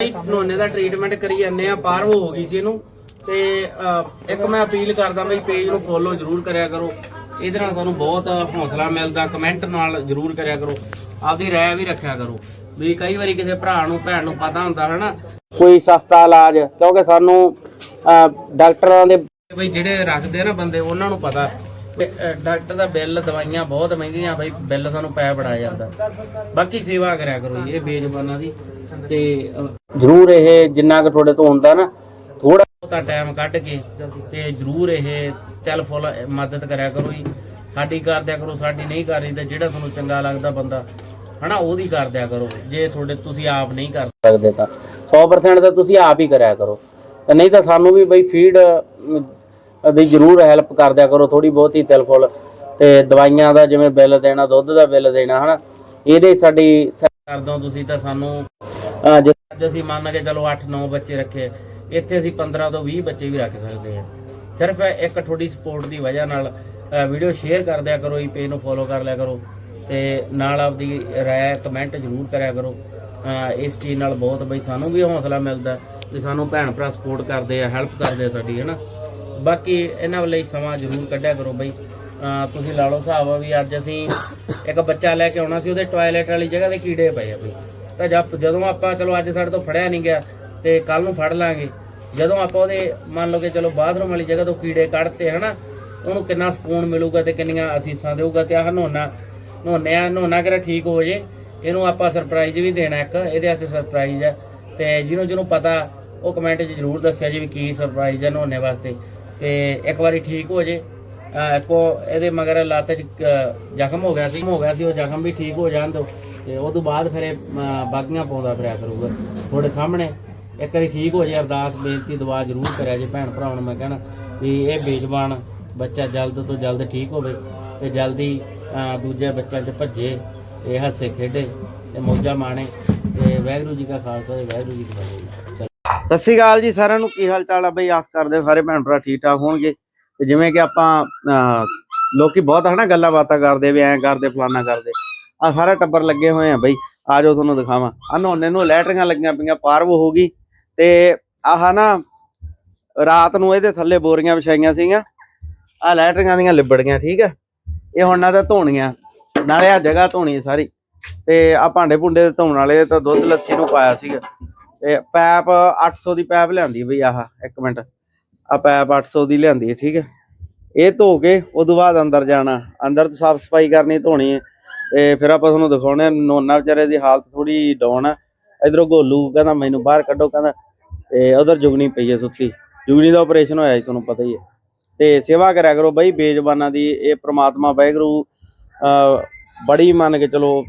ਨੋਨੇ ਦਾ treatment ਕਰੀ ਜਾਂਦੇ ਆ ਪਾਰ ਹੋ ਗਈ ਸੀ ਇਹਨੂੰ। ਤੇ ਅਹ, ਇੱਕ ਮੈਂ ਅਪੀਲ ਕਰਦਾ ਬਈ ਪੇਜ ਨੂੰ ਫੋਲੋ ਜਰੂਰ ਕਰਿਆ ਕਰੋ। ਇਹਦੇ ਨਾਲ ਸਾਨੂੰ ਬਹੁਤ ਹੌਸਲਾ ਮਿਲਦਾ ਕਮੈਂਟ ਨਾਲ ਜਰੂਰ ਕਰਿਆ ਕਰੋ। ਆਪਦੀ ਰਾਏ ਵੀ ਰੱਖਿਆ ਕਰੋ। ਵੀ ਕਈ ਵਾਰੀ ਕਿਸੇ ਭਰਾ ਨੂੰ ਭੈਣ ਨੂੰ ਪਤਾ ਹੁੰਦਾ ਹਨਾ ਕੋਈ ਸਸਤਾ ਇਲਾਜ ਕਿਉਂਕਿ ਸਾਨੂੰ ਡਾਕਟਰਾਂ ਦੇ ਬਈ ਜਿਹੜੇ ਰੱਖਦੇ ਆ ਨਾ ਬੰਦੇ ਉਹਨਾਂ ਨੂੰ ਪਤਾ। ਡਾਕਟਰ ਦਾ ਬਿੱਲ ਦਵਾਈਆਂ ਬਹੁਤ ਮਹਿੰਗੀਆਂ ਬਈ ਬਿੱਲ ਸਾਨੂੰ ਪੈ ਬੜਾ ਜਾਂਦਾ। ਬਾਕੀ ਸੇਵਾ ਕਰਿਆ ਕਰੋ ਜੀ ਇਹ ਬੇਜ਼ਬਾਨਾਂ ਦੀ। ਤੇ ਜਰੂਰ ਇਹ ਜਿੰਨਾ ਕੁ ਤੁਹਾਡੇ ਤੋਂ ਹੁੰਦਾ ਨਾ ਥੋੜਾ ਬਹੁਤਾ ਟਾਈਮ ਕੱਢ ਕੇ ਤੇ ਜਰੂਰ ਇਹ ਤਿਲ ਫੁੱਲ ਮਦਦ ਕਰਿਆ ਕਰੋ ਜੀ। ਸਾਡੀ ਕਰ ਦਿਆ ਕਰੋ ਸਾਡੀ ਨਹੀਂ ਕਰ ਰਹੀ ਤਾਂ ਜਿਹੜਾ ਤੁਹਾਨੂੰ ਚੰਗਾ ਲੱਗਦਾ ਬੰਦਾ ਹਨਾ ਉਹਦੀ ਕਰ ਦਿਆ ਕਰੋ। ਜੇ ਤੁਹਾਡੇ ਤੁਸੀਂ ਆਪ ਨਹੀਂ ਕਰ ਸਕਦੇ ਤਾਂ। 100% ਤਾਂ ਤੁਸੀਂ ਆਪ ਹੀ ਕਰਿਆ ਕਰੋ। ਤੇ ਨਹੀਂ ਤਾਂ ਸਾਨੂੰ ਵੀ ਬਈ ਫੀਡ ਦੀ ਜਰੂਰ ਹੈਲਪ ਕਰ ਦਿਆ ਕਰੋ ਥੋੜੀ ਬਹੁਤੀ ਤਿਲ ਫੁੱਲ ਤੇ ਦਵਾਈਆਂ ਦਾ ਜਿਵੇਂ ਬਿੱਲ ਦੇਣਾ, ਦੁੱਧ ਦਾ ਬਿੱਲ ਦੇਣਾ, ਹਨਾ? ਇਹਦੇ ਸਾਡੀ ਕਰ ਦੋ ਤੁਸੀਂ ਤਾਂ ਸਾਨੂੰ ਜੇ ਅੱਜ ਅਸੀਂ ਮੰਨ ਕੇ ਚਲੋ 8-9 ਬੱਚੇ ਰੱਖੇ, ਇੱਥੇ ਅਸੀਂ 15 ਤੋਂ 20 ਬੱਚੇ ਵੀ ਰੱਖ ਸਕਦੇ ਹਾਂ। ਸਿਰਫ ਇੱਕ ਤੁਹਾਡੀ ਸਪੋਰਟ ਦੀ ਵਜ੍ਹਾ ਨਾਲ ਵੀਡੀਓ ਸ਼ੇਅਰ ਕਰ ਦਿਆ ਕਰੋ, ਇਹ ਪੇਜ ਨੂੰ ਫੋਲੋ ਕਰ ਲਿਆ ਕਰੋ ਤੇ ਨਾਲ ਆਪਦੀ ਰਾਏ ਕਮੈਂਟ ਜ਼ਰੂਰ ਕਰਿਆ ਕਰੋ। ਇਸ ਚੀਜ਼ ਨਾਲ ਬਹੁਤ ਬਈ ਸਾਨੂੰ ਵੀ ਹੌਸਲਾ ਮਿਲਦਾ ਵੀ ਸਾਨੂੰ ਭੈਣ ਭਰਾ ਸਪੋਰਟ ਕਰਦੇ ਆ ਹੈਲਪ ਕਰਦੇ ਆ ਸਾਡੀ, ਹੈਨਾ? ਬਾਕੀ ਇਹਨਾਂ ਵੱਲ ਸਮਾਂ ਜ਼ਰੂਰ ਕੱਢਿਆ ਕਰੋ ਬਈ। ਤੁਸੀਂ ਲਾ ਲਓ ਹਿਸਾਬ ਵੀ ਅੱਜ ਅਸੀਂ ਇੱਕ ਬੱਚਾ ਲੈ ਕੇ ਆਉਣਾ ਸੀ, ਉਹਦੇ ਟਾਇਲਟ ਵਾਲੀ ਜਗ੍ਹਾ ਤੇ ਕੀੜੇ ਪਏ ਆ ਬਈ। ਤਾਂ ਜਦ ਜਦੋਂ ਆਪਾਂ ਚਲੋ ਅੱਜ ਸਾਡੇ ਤੋਂ ਫੜਿਆ ਨਹੀਂ ਗਿਆ ਤੇ ਕੱਲ ਨੂੰ ਫੜ ਲਾਂਗੇ। ਜਦੋਂ ਆਪਾਂ ਉਹਦੇ ਮੰਨ ਲਓ ਕਿ ਚਲੋ ਬਾਥਰੂਮ ਵਾਲੀ ਜਗ੍ਹਾ ਤੋਂ ਕੀੜੇ ਕੱਢਤੇ ਹਨਾ, ਉਹਨੂੰ ਕਿੰਨਾ ਸਕੂਨ ਮਿਲੂਗਾ ਤੇ ਕਿੰਨੀਆਂ ਅਸੀਸਾਂ ਦੇਊਗਾ ਤੇ ਆਹ ਨੋਨਾ ਨੋਨਿਆ ਨੋਨਾ ਕਿਹੜਾ ਠੀਕ ਹੋ ਜੇ, ਇਹਨੂੰ ਆਪਾਂ ਸਰਪ੍ਰਾਈਜ਼ ਵੀ ਦੇਣਾ ਇੱਕ, ਇਹਦੇ ਵਾਸਤੇ ਸਰਪ੍ਰਾਈਜ਼ ਹੈ ਤੇ ਜਿਹਨੂੰ ਜਿਹਨੂੰ ਪਤਾ, ਉਹ ਕਮੈਂਟ 'ਚ ਜ਼ਰੂਰ ਦੱਸਿਆ ਜੀ ਵੀ ਕੀ ਸਰਪ੍ਰਾਈਜ਼ ਹੈ ਨੋਨੇ ਵਾਸਤੇ। ਤੇ ਇੱਕ ਵਾਰੀ ਠੀਕ ਹੋ ਜੇ ਅਹ ਕੋ ਇਹਦੇ ਮਗਰ ਲੱਤ 'ਚ ਜ਼ਖਮ ਹੋ ਗਿਆ ਸੀ ਹੋ ਗਿਆ ਸੀ ਉਹ ਜ਼ਖਮ ਵੀ ਠੀਕ ਹੋ ਜਾਣ ਦੋ ਤੇ ਉਹ ਤੋਂ ਬਾਅਦ ਫਿਰ ਇਹ ਅਹ, ਬਾਗੀਆਂ ਪਾਉਂਦਾ ਫਿਰਿਆ ਕਰੂਗਾ। ਤੁਹਾਡੇ ਸਾਹਮਣੇ ਇੱਕ ਵਾਰੀ ਠੀਕ ਹੋ ਜੇ ਅਰਦਾਸ ਬੇਨਤੀ ਦੁਆ ਜ਼ਰੂਰ ਕਰਿਆ ਜੇ ਭੈਣ ਭਰਾਵਾਂ ਨੂੰ ਮੈਂ ਕਹਿਣਾ ਵੀ ਇਹ ਬੇਜ਼ਬਾਨ ਬੱਚਾ ਜਲਦ ਤੋਂ ਜਲਦ ਠੀਕ ਹੋਵੇ ਤੇ ਜਲਦੀ ਅਹ, ਦੂਜੇ ਬੱਚਿਆਂ 'ਚ ਭੱਜੇ ਤੇ ਹੱਸੇ ਖੇਡੇ ਤੇ ਮੌਜਾਂ ਮਾਣੇ ਤੇ ਵਾਹਿਗੁਰੂ ਜੀ ਕਾ ਖਾਲਸਾ ਤੇ ਵਾਹਿਗੁਰੂ ਜੀ ਕੀ ਫਤਿਹ। ਸਤਿ ਸ਼੍ਰੀ ਅਕਾਲ ਜੀ ਸਾਰਿਆਂ ਨੂੰ। ਕੀ ਹਾਲ ਚਾਲ ਆ ਬਈ? ਆਸ ਕਰਦੇ ਹਾਂ ਸਾਰੇ ਭੈਣ ਭਰਾ ਠੀਕ ਠਾਕ ਹੋਣਗੇ। ਤੇ ਜਿਵੇਂ ਕਿ ਆਪਾਂ ਅਹ, ਲੋਕੀ ਬਹੁਤ ਹਨਾ ਗੱਲਾਂ ਬਾਤਾਂ ਕਰਦੇ ਵੀ ਐਂ ਕਰਦੇ ਫਲਾਨਾ ਕਰਦੇ। ਆ ਸਾਰਾ ਟੱਬਰ ਲੱਗੇ ਹੋਏ ਆ ਬਈ। ਆ ਜਾਓ ਤੁਹਾਨੂੰ ਦਿਖਾਵਾਂ। ਆ ਨੋਨੇ ਨੂੰ ਲੈਟਰੀਆਂ ਲੱਗੀਆਂ ਪਈਆਂ ਪਾਰਵ ਹੋ ਗਈ। ਤੇ ਆਹ ਨਾ ਰਾਤ ਨੂੰ ਇਹਦੇ ਥੱਲੇ ਬੋਰੀਆਂ ਵਿਛਾਈਆਂ ਸੀਗੀਆਂ। ਆ ਲੈਟਰੀਆਂ ਦੀਆਂ ਲਿਬੜ ਗਈਆਂ ਠੀਕ ਹੈ ਇਹ ਹੁਣ ਨਾ ਤਾਂ ਧੋਣੀਆਂ। ਨਾਲੇ ਆ ਜਗ੍ਹਾ ਧੋਣੀ ਸਾਰੀ। ਤੇ ਆ ਭਾਂਡੇ ਭੁੰਡੇ ਧੋਣ ਵਾਲੇ ਤਾਂ ਦੁੱਧ ਲੱਸੀ ਨੂੰ ਪਾਇਆ ਸੀਗਾ। ਤੇ ਪੈਪ 800 ਦੀ ਪੈਪ ਲਿਆਂਦੀ ਬਈ ਆਹ ਇੱਕ ਮਿੰਟ। ਆ ਪੈਪ 800 ਦੀ ਲਿਆਂਦੀ ਹੈ ਠੀਕ ਹੈ। ਇਹ ਧੋ ਕੇ ਉਦੋਂ ਬਾਅਦ ਅੰਦਰ ਜਾਣਾ। ਅੰਦਰ ਸਾਫ਼ ਸਫ਼ਾਈ ਕਰਨੀ ਧੋਣੀ ਹੈ। ਤੇ ਫਿਰ ਆਪਾਂ ਤੁਹਾਨੂੰ ਦਿਖਾਉਣੇ ਆ, ਨੋਨਾ ਵਿਚਾਰੇ ਦੀ ਹਾਲਤ ਥੋੜੀ ਡਾਊਨ ਆ ਇਧਰੋਂ ਗੋਲੂ ਕਹਿੰਦਾ ਮੈਨੂੰ ਬਾਹਰ ਕੱਢੋ ਕਹਿੰਦਾ। ਤੇ ਉਧਰ ਜੁਗਣੀ ਪਈ ਹੈ ਸੁੱਤੀ। ਜੁਗਣੀ ਦਾ ਆਪਰੇਸ਼ਨ ਹੋਇਆ ਜੀ ਤੁਹਾਨੂੰ ਪਤਾ ਹੀ ਹੈ। ਤੇ ਸੇਵਾ ਕਰਿਆ ਕਰੋ ਬਈ ਬੇਜ਼ਬਾਨਾਂ ਦੀ ਇਹ ਪ੍ਰਮਾਤਮਾ ਵਾਹਿਗੁਰੂ ਅਹ ਬੜੀ ਮੰਨ ਕੇ ਚਲੋ